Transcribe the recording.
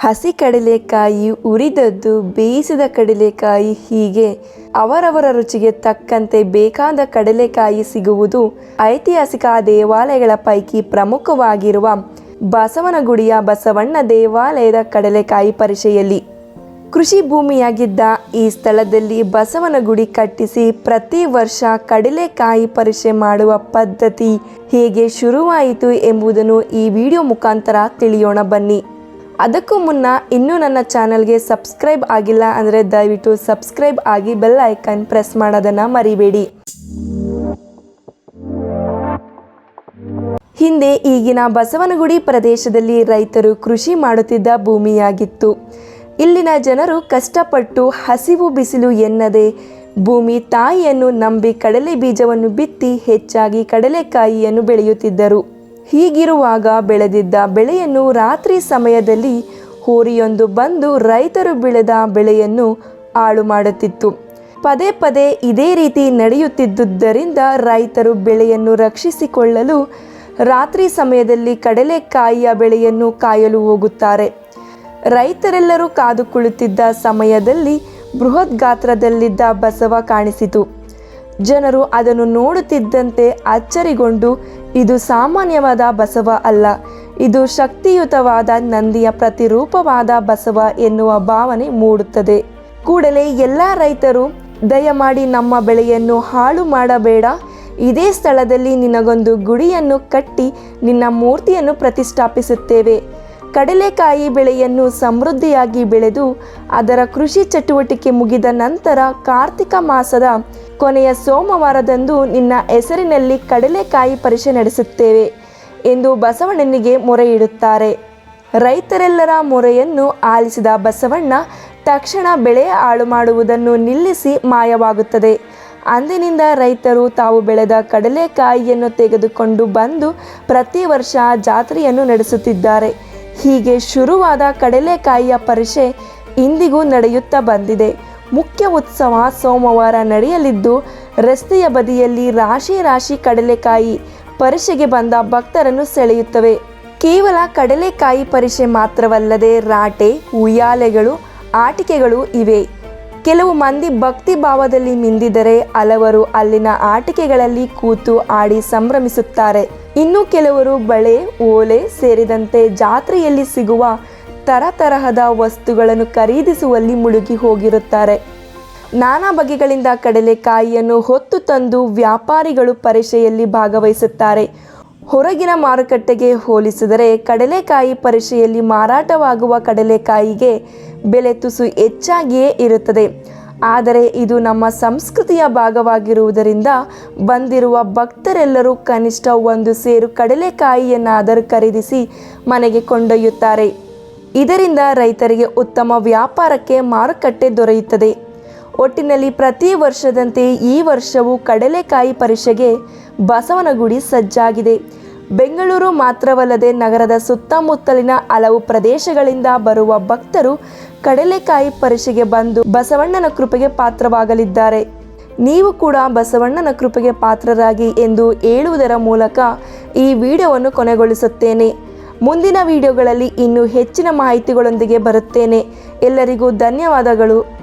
ಹಸಿ ಕಡಲೆಕಾಯಿ ಉರಿದದ್ದು, ಬೇಯಿಸಿದ ಕಡಲೆಕಾಯಿ ಹೀಗೆ. ಅವರವರ ರುಚಿಗೆ ತಕ್ಕಂತೆ ಬೇಕಾದ ಕಡಲೆಕಾಯಿ ಸಿಗುವುದು ಐತಿಹಾಸಿಕ ದೇವಾಲಯಗಳ ಪೈಕಿ ಪ್ರಮುಖವಾಗಿರುವ ಬಸವನಗುಡಿಯ ಬಸವಣ್ಣ ದೇವಾಲಯದ ಕಡಲೆಕಾಯಿ ಪರಿಷೆಯಲ್ಲಿ. ಕೃಷಿ ಭೂಮಿಯಾಗಿದ್ದ ಈ ಸ್ಥಳದಲ್ಲಿ ಬಸವನಗುಡಿ ಕಟ್ಟಿಸಿ ಪ್ರತಿ ವರ್ಷ ಕಡಲೆಕಾಯಿ ಪರಿಷೆ ಮಾಡುವ ಪದ್ಧತಿ ಹೇಗೆ ಶುರುವಾಯಿತು ಎಂಬುದನ್ನು ಈ ವಿಡಿಯೋ ಮುಖಾಂತರ ತಿಳಿಯೋಣ ಬನ್ನಿ. ಅದಕ್ಕೂ ಮುನ್ನ ಇನ್ನೂ ನನ್ನ ಚಾನಲ್ಗೆ ಸಬ್ಸ್ಕ್ರೈಬ್ ಆಗಿಲ್ಲ ಅಂದರೆ ದಯವಿಟ್ಟು ಸಬ್ಸ್ಕ್ರೈಬ್ ಆಗಿ ಬೆಲ್ ಐಕನ್ ಪ್ರೆಸ್ ಮಾಡೋದನ್ನು ಮರಿಬೇಡಿ. ಹಿಂದೆ ಈಗಿನ ಬಸವನಗುಡಿ ಪ್ರದೇಶದಲ್ಲಿ ರೈತರು ಕೃಷಿ ಮಾಡುತ್ತಿದ್ದ ಭೂಮಿಯಾಗಿತ್ತು. ಇಲ್ಲಿನ ಜನರು ಕಷ್ಟಪಟ್ಟು ಹಸಿವು ಬಿಸಿಲು ಎನ್ನದೆ ಭೂಮಿ ತಾಯಿಯನ್ನು ನಂಬಿ ಕಡಲೆ ಬೀಜವನ್ನು ಬಿತ್ತಿ ಹೆಚ್ಚಾಗಿ ಕಡಲೆಕಾಯಿಯನ್ನು ಬೆಳೆಯುತ್ತಿದ್ದರು. ಹೀಗಿರುವಾಗ ಬೆಳೆದಿದ್ದ ಬೆಳೆಯನ್ನು ರಾತ್ರಿ ಸಮಯದಲ್ಲಿ ಹೋರಿಯೊಂದು ಬಂದು ರೈತರು ಬೆಳೆದ ಬೆಳೆಯನ್ನು ಹಾಳು ಮಾಡುತ್ತಿತ್ತು. ಪದೇ ಪದೇ ಇದೇ ರೀತಿ ನಡೆಯುತ್ತಿದ್ದುದರಿಂದ ರೈತರು ಬೆಳೆಯನ್ನು ರಕ್ಷಿಸಿಕೊಳ್ಳಲು ರಾತ್ರಿ ಸಮಯದಲ್ಲಿ ಕಡಲೆಕಾಯಿಯ ಬೆಳೆಯನ್ನು ಕಾಯಲು ಹೋಗುತ್ತಾರೆ. ರೈತರೆಲ್ಲರೂ ಕಾದು ಸಮಯದಲ್ಲಿ ಬೃಹತ್ ಗಾತ್ರದಲ್ಲಿದ್ದ ಬಸವ ಕಾಣಿಸಿತು. ಜನರು ಅದನ್ನು ನೋಡುತ್ತಿದ್ದಂತೆ ಅಚ್ಚರಿಗೊಂಡು, ಇದು ಸಾಮಾನ್ಯವಾದ ಬಸವ ಅಲ್ಲ, ಇದು ಶಕ್ತಿಯುತವಾದ ನಂದಿಯ ಪ್ರತಿರೂಪವಾದ ಬಸವ ಎನ್ನುವ ಭಾವನೆ ಮೂಡುತ್ತದೆ. ಕೂಡಲೇ ಎಲ್ಲ ರೈತರು, ದಯಮಾಡಿ ನಮ್ಮ ಬೆಳೆಯನ್ನು ಹಾಳು ಮಾಡಬೇಡ, ಇದೇ ಸ್ಥಳದಲ್ಲಿ ನಿನಗೊಂದು ಗುಡಿಯನ್ನು ಕಟ್ಟಿ ನಿನ್ನ ಮೂರ್ತಿಯನ್ನು ಪ್ರತಿಷ್ಠಾಪಿಸುತ್ತೇವೆ. ಕಡಲೆಕಾಯಿ ಬೆಳೆಯನ್ನು ಸಮೃದ್ಧಿಯಾಗಿ ಬೆಳೆದು ಅದರ ಕೃಷಿ ಚಟುವಟಿಕೆ ಮುಗಿದ ನಂತರ ಕಾರ್ತಿಕ ಮಾಸದ ಕೊನೆಯ ಸೋಮವಾರದಂದು ನಿನ್ನ ಹೆಸರಿನಲ್ಲಿ ಕಡಲೆಕಾಯಿ ಪರಿಷೆ ನಡೆಸುತ್ತೇವೆ ಎಂದು ಬಸವಣ್ಣನಿಗೆ ಮೊರೆ ಇಡುತ್ತಾರೆ. ರೈತರೆಲ್ಲರ ಮೊರೆಯನ್ನು ಆಲಿಸಿದ ಬಸವಣ್ಣ ತಕ್ಷಣ ಬೆಳೆ ಹಾಳು ಮಾಡುವುದನ್ನು ನಿಲ್ಲಿಸಿ ಮಾಯವಾಗುತ್ತದೆ. ಅಂದಿನಿಂದ ರೈತರು ತಾವು ಬೆಳೆದ ಕಡಲೆಕಾಯಿಯನ್ನು ತೆಗೆದುಕೊಂಡು ಬಂದು ಪ್ರತಿ ವರ್ಷ ಜಾತ್ರೆಯನ್ನು ನಡೆಸುತ್ತಿದ್ದಾರೆ. ಹೀಗೆ ಶುರುವಾದ ಕಡಲೆಕಾಯಿಯ ಪರಿಷೆ ಇಂದಿಗೂ ನಡೆಯುತ್ತಾ ಬಂದಿದೆ. ಮುಖ್ಯ ಉತ್ಸವ ಸೋಮವಾರ ನಡೆಯಲಿದ್ದು, ರಸ್ತೆಯ ಬದಿಯಲ್ಲಿ ರಾಶಿ ರಾಶಿ ಕಡಲೆಕಾಯಿ ಪರಿಷೆಗೆ ಬಂದ ಭಕ್ತರನ್ನು ಸೆಳೆಯುತ್ತವೆ. ಕೇವಲ ಕಡಲೆಕಾಯಿ ಪರಿಷೆ ಮಾತ್ರವಲ್ಲದೆ ರಾಟೆ, ಉಯ್ಯಾಲೆಗಳು, ಆಟಿಕೆಗಳು ಇವೆ. ಕೆಲವು ಮಂದಿ ಭಕ್ತಿ ಭಾವದಲ್ಲಿ ಮಿಂದಿದರೆ ಹಲವರು ಅಲ್ಲಿನ ಆಟಿಕೆಗಳಲ್ಲಿ ಕೂತು ಆಡಿ ಸಂಭ್ರಮಿಸುತ್ತಾರೆ. ಇನ್ನು ಕೆಲವರು ಬಳೆ, ಓಲೆ ಸೇರಿದಂತೆ ಜಾತ್ರೆಯಲ್ಲಿ ಸಿಗುವ ತರತರಹದ ವಸ್ತುಗಳನ್ನು ಖರೀದಿಸುವಲ್ಲಿ ಮುಳುಗಿ ಹೋಗಿರುತ್ತಾರೆ. ನಾನಾ ಬಗೆಗಳಿಂದ ಕಡಲೆಕಾಯಿಯನ್ನು ಹೊತ್ತು ತಂದು ವ್ಯಾಪಾರಿಗಳು ಪರಿಷೆಯಲ್ಲಿ ಭಾಗವಹಿಸುತ್ತಾರೆ. ಹೊರಗಿನ ಮಾರುಕಟ್ಟೆಗೆ ಹೋಲಿಸಿದರೆ ಕಡಲೆಕಾಯಿ ಪರಿಷೆಯಲ್ಲಿ ಮಾರಾಟವಾಗುವ ಕಡಲೆಕಾಯಿಗೆ ಬೆಲೆ ತುಸು ಹೆಚ್ಚಾಗಿಯೇ ಇರುತ್ತದೆ. ಆದರೆ ಇದು ನಮ್ಮ ಸಂಸ್ಕೃತಿಯ ಭಾಗವಾಗಿರುವುದರಿಂದ ಬಂದಿರುವ ಭಕ್ತರೆಲ್ಲರೂ ಕನಿಷ್ಠ ಒಂದು ಸೇರು ಕಡಲೆಕಾಯಿಯನ್ನಾದರೂ ಖರೀದಿಸಿ ಮನೆಗೆ ಕೊಂಡೊಯ್ಯುತ್ತಾರೆ. ಇದರಿಂದ ರೈತರಿಗೆ ಉತ್ತಮ ವ್ಯಾಪಾರಕ್ಕೆ ಮಾರುಕಟ್ಟೆ ದೊರೆಯುತ್ತದೆ. ಒಟ್ಟಿನಲ್ಲಿ ಪ್ರತಿ ವರ್ಷದಂತೆ ಈ ವರ್ಷವೂ ಕಡಲೆಕಾಯಿ ಪರಿಷೆಗೆ ಬಸವನಗುಡಿ ಸಜ್ಜಾಗಿದೆ. ಬೆಂಗಳೂರು ಮಾತ್ರವಲ್ಲದೆ ನಗರದ ಸುತ್ತಮುತ್ತಲಿನ ಹಲವು ಪ್ರದೇಶಗಳಿಂದ ಬರುವ ಭಕ್ತರು ಕಡಲೆಕಾಯಿ ಪರಿಷೆಗೆ ಬಂದು ಬಸವಣ್ಣನ ಕೃಪೆಗೆ ಪಾತ್ರವಾಗಲಿದ್ದಾರೆ. ನೀವು ಕೂಡ ಬಸವಣ್ಣನ ಕೃಪೆಗೆ ಪಾತ್ರರಾಗಿ ಎಂದು ಹೇಳುವುದರ ಮೂಲಕ ಈ ವಿಡಿಯೋವನ್ನು ಕೊನೆಗೊಳಿಸುತ್ತೇನೆ. ಮುಂದಿನ ವಿಡಿಯೋಗಳಲ್ಲಿ ಇನ್ನೂ ಹೆಚ್ಚಿನ ಮಾಹಿತಿಗಳೊಂದಿಗೆ ಬರುತ್ತೇನೆ. ಎಲ್ಲರಿಗೂ ಧನ್ಯವಾದಗಳು.